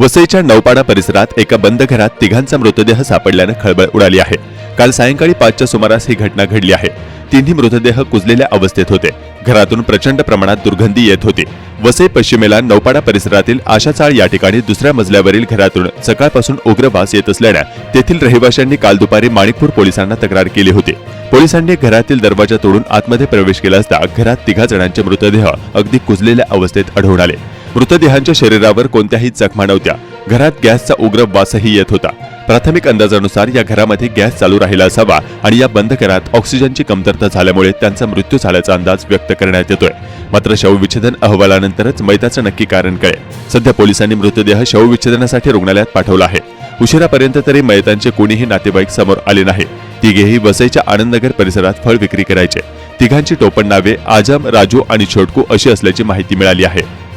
वसईच्या नौपाडा परिसरात एका बंद घरात तिघांचा मृतदेह सापडल्यानं खळबळ उडाली आहे. काल सायंकाळी पाचच्या सुमारास ही घटना घडली आहे. तिन्ही मृतदेह कुजलेल्या अवस्थेत होते. घरातून प्रचंड प्रमाणात दुर्गंधी येत होती. वसई पश्चिमेला नौपाडा परिसरातील आशाचाळ या ठिकाणी दुसऱ्या मजल्यावरील घरातून सकाळपासून उग्र वास येत असल्यानं तेथील रहिवाशांनी काल दुपारी माणिकपूर पोलिसांना तक्रार केली होती. पोलिसांनी घरातील दरवाजा तोडून आतमध्ये प्रवेश केला असता घरात तिघा जणांचे मृतदेह अगदी कुजलेल्या अवस्थेत आढळून आले. मृतदेहांच्या शरीरावर कोणत्याही चकमा नव्हत्या घरात गॅसचा उग्र वासही येत होता. प्राथमिक अंदाजानुसार या घरामध्ये गॅस चालू राहिला असावा आणि या बंद घरात ऑक्सिजनची कमतरता झाल्यामुळे त्यांचा मृत्यू झाल्याचा अंदाज व्यक्त करण्यात येतोय. मात्र शवविच्छेदन अहवालानंतरच मैताचं नक्की कारण कळेल. सध्या पोलिसांनी मृतदेह शवविच्छेदनासाठी रुग्णालयात पाठवला आहे. उशिरापर्यंत तरी मयतांचे कोणीही नातेवाईक समोर आले नाही. तिघेही वसईच्या आनंदनगर परिसरात फळ विक्री करायचे. तिघांची टोपण नावे आजम राजू आणि छोटकू अशी असल्याची माहिती मिळाली आहे.